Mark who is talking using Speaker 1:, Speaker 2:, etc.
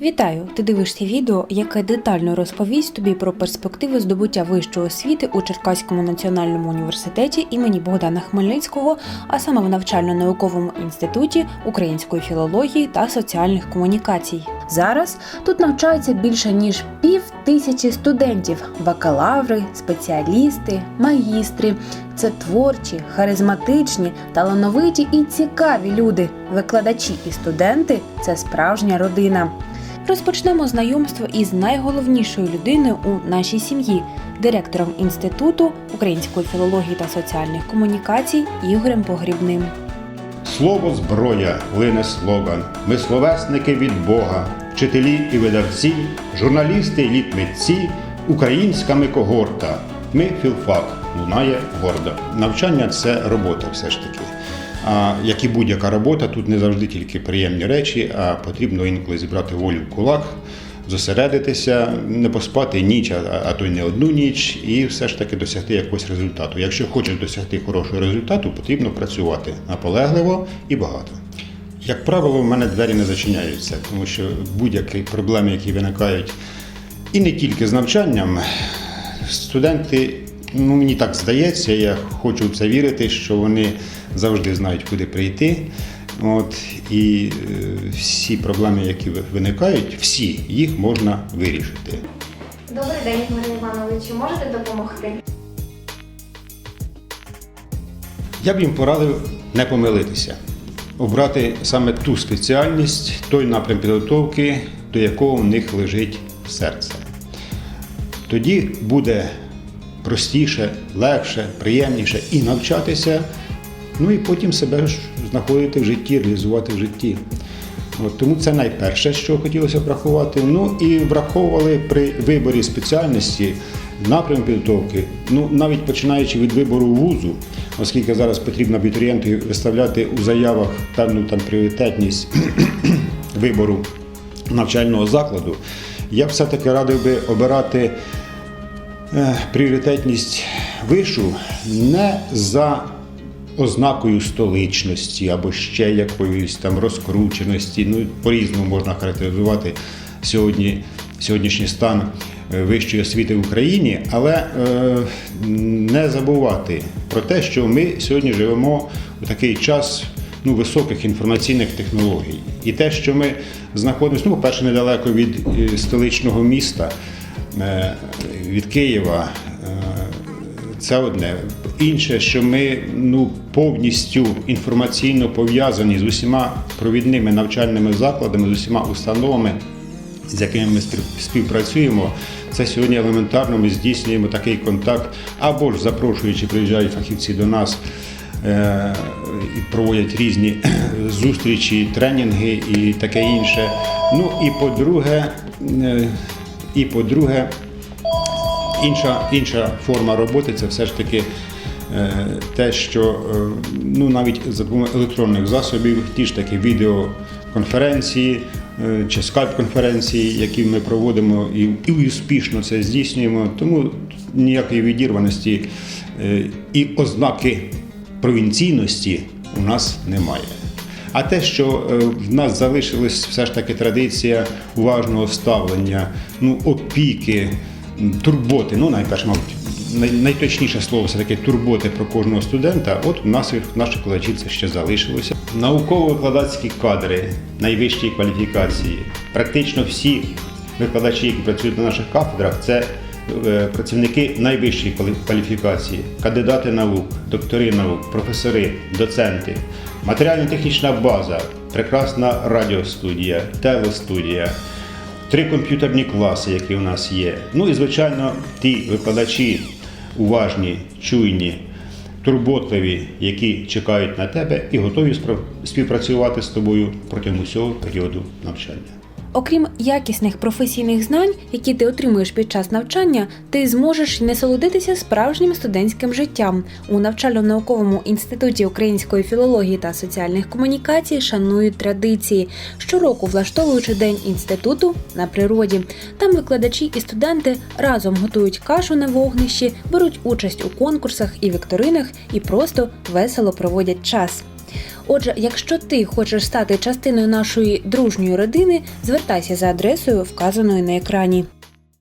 Speaker 1: Вітаю! Ти дивишся відео, яке детально розповість тобі про перспективи здобуття вищої освіти у Черкаському національному університеті імені Богдана Хмельницького, а саме в навчально-науковому інституті української філології та соціальних комунікацій. Зараз тут навчаються більше ніж пів тисячі студентів: бакалаври, спеціалісти, магістри. Це творчі, харизматичні, талановиті і цікаві люди. Викладачі і студенти це справжня родина. Розпочнемо знайомство із найголовнішою людиною у нашій сім'ї, директором інституту української філології та соціальних комунікацій Ігорем Погрібним.
Speaker 2: Слово зброя лине слоган. Ми словесники від Бога, вчителі і видавці, журналісти і літмитці, українська ми когорта. Ми філфак, лунає гордо. Навчання це робота все ж таки. Як і будь-яка робота, тут не завжди тільки приємні речі, а потрібно інколи зібрати волю в кулак, зосередитися, не поспати ніч, а то й не одну ніч, і все ж таки досягти якогось результату. Якщо хочеш досягти хорошого результату, потрібно працювати наполегливо і багато. Як правило, в мене двері не зачиняються, тому що будь-які проблеми, які виникають, і не тільки з навчанням, студенти, ну мені так здається, я хочу в це вірити, що вони завжди знають, куди прийти. От, і е, всі проблеми, які виникають, всі їх можна вирішити.
Speaker 3: Добрий день, Ігорю Івановичу. Можете допомогти?
Speaker 2: Я б їм порадив не помилитися, обрати саме ту спеціальність, той напрям підготовки, до якого в них лежить серце. Тоді буде простіше, легше, приємніше і навчатися, ну і потім себе знаходити в житті, реалізувати в житті. От, тому це найперше, що хотілося врахувати. Ну і враховували при виборі спеціальності напрям підготовки, ну навіть починаючи від вибору вузу, оскільки зараз потрібно абітурієнти виставляти у заявах певну там пріоритетність вибору навчального закладу, я б все-таки радив би обирати пріоритетність вишу не за ознакою столичності або ще якоїсь там розкрученості. Ну, по-різному можна характеризувати сьогодні, сьогоднішній стан е, вищої освіти в Україні, але е, не забувати про те, що ми сьогодні живемо у такий час ну, високих інформаційних технологій. І те, що ми знаходимося, ну, по-перше, недалеко від е, столичного міста, е, від Києва. е, це одне. Інше, що ми ну, повністю інформаційно пов'язані з усіма провідними навчальними закладами, з усіма установами, з якими ми спів- співпрацюємо. Це сьогодні елементарно ми здійснюємо такий контакт, або ж запрошуючи, приїжджають фахівці до нас е, і проводять різні зустрічі, тренінги і таке інше. Ну і по-друге, е, і по-друге, Інша, інша форма роботи це все ж таки е, те, що е, ну, навіть за допомогою електронних засобів, ті ж такі відеоконференції е, чи скайп-конференції, які ми проводимо і, і успішно це здійснюємо, тому ніякої відірваності і ознаки провінційності у нас немає. А те, що е, в нас залишилась все ж таки традиція уважного ставлення, ну, опіки, турботи, ну найперше, мабуть, найточніше слово все таки турботи про кожного студента. От у нас в наших викладачів це ще залишилося. Науково-викладацькі кадри найвищої кваліфікації. Практично всі викладачі, які працюють на наших кафедрах, це е, працівники найвищої кваліфікації, кандидати наук, доктори наук, професори, доценти, матеріально-технічна база, прекрасна радіостудія, телестудія, три комп'ютерні класи, які у нас є. Ну і звичайно, ті викладачі уважні, чуйні, турботливі, які чекають на тебе і готові співпрацювати з тобою протягом усього періоду навчання.
Speaker 1: Окрім якісних професійних знань, які ти отримуєш під час навчання, ти зможеш насолодитися справжнім студентським життям. У навчально-науковому інституті української філології та соціальних комунікацій шанують традиції, щороку влаштовуючи день інституту на природі. Там викладачі і студенти разом готують кашу на вогнищі, беруть участь у конкурсах і вікторинах і просто весело проводять час. Отже, якщо ти хочеш стати частиною нашої дружньої родини, звертайся за адресою, вказаною на екрані.